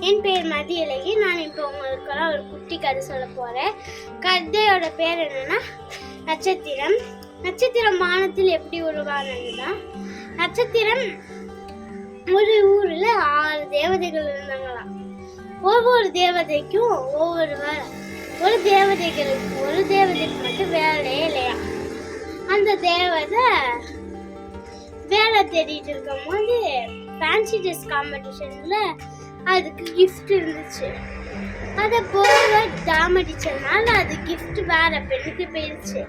என் பேர் மதியழகி. நான் இப்போ உங்களுக்கெல்லாம் ஒரு குட்டி கதை சொல்ல போகிறேன் கதையோட பேர் என்னன்னா நட்சத்திரம். நட்சத்திரம் வானத்தில் எப்படி உருவானதுன்னா நட்சத்திரம் ஒரு ஊரில் ஆறு தேவதைகள் இருந்தாங்களாம். ஒவ்வொரு தேவதைக்கும் ஒவ்வொரு வேலை. ஒரு தேவதைகளுக்கு ஒரு தேவதைக்கு மட்டும் வேலையே இல்லையா? அந்த தேவதை வேலை தேடிட்டு இருக்கும்போது ஃபேன்சி ட்ரெஸ் காம்படிஷனில் அதுக்கு கிஃப்ட் இருந்துச்சு. அதை போக டாமடிச்சதுனால அது கிஃப்ட் வேற பெண்ணுக்கு போயிடுச்சு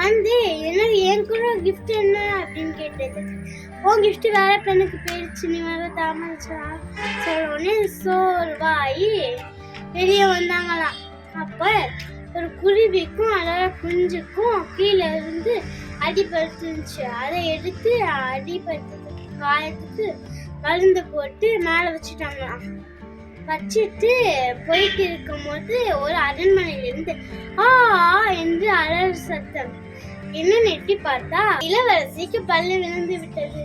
வந்து என்ன என் கூட கிஃப்ட் என்ன அப்படின்னு கேட்டது. உன் கிஃப்ட் வேற பெண்ணுக்கு போயிடுச்சு நீ வேற தாமடிச்சா சொல்ல உடனே சோர்வாயி வெளியே வந்தாங்களாம். அப்போ ஒரு குருவிக்கும் அதோட குஞ்சுக்கும் கீழே இருந்து அடிபடுத்துச்சு அதை எடுத்து அடிபட்டதுக்கு காயத்துக்கு மருந்து போட்டு மேலே வச்சுட்டாங்களாம். வச்சுட்டு போயிட்டு இருக்கும்போது ஒரு அரண்மனையிலிருந்து ஆ ஆ என்று அலர் சத்தம். என்ன நெட்டி பார்த்தா இளவரசிக்கு பல்லு விழுந்து விட்டது.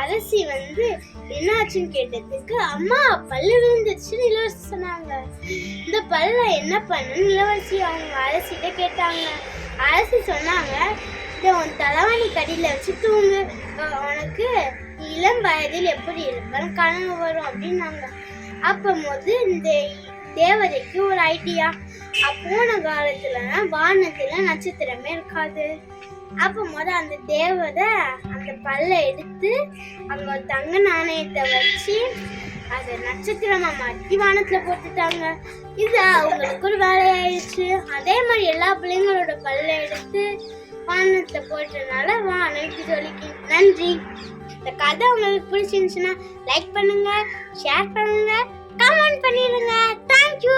அரசி வந்து என்னாச்சுன்னு கேட்டதுக்கு அம்மா பல்லு விழுந்துச்சுன்னு இளவரசி சொன்னாங்க. இந்த பல்ல என்ன பண்ணுன்னு இளவரசி அவங்க அரசிட்ட கேட்டாங்க. அரசி சொன்னாங்க இதை உன் தலைவாணி கடியில் வச்சு தூங்கு. உனக்கு இளம் வயதில் எப்படி இருப்பேன் கனவு வரும் அப்படின்னாங்க அப்போ இந்த தேவதைக்கு ஒரு ஐடியா போன காலத்துல வானத்துல நட்சத்திரமே இருக்காது. அப்போ முத அந்த தேவதை அந்த பல்லை எடுத்து அங்க ஒரு தங்க நாணயத்தை வச்சு அதை நட்சத்திரமா மாட்டி வானத்துல போட்டுட்டாங்க. இது அவங்களுக்கு ஒரு வேலையாயிடுச்சு. அதே மாதிரி எல்லா பிள்ளைங்களோட பல்லை எடுத்து வானத்துல போட்டதுனால வானம் இப்படி சொல்லிக்கு நன்றி. இந்த கதை உங்களுக்கு பிடிச்சிருந்துச்சுன்னா லைக் பண்ணுங்க ஷேர் பண்ணுங்க கமெண்ட் பண்ணிடுங்க. தேங்க்யூ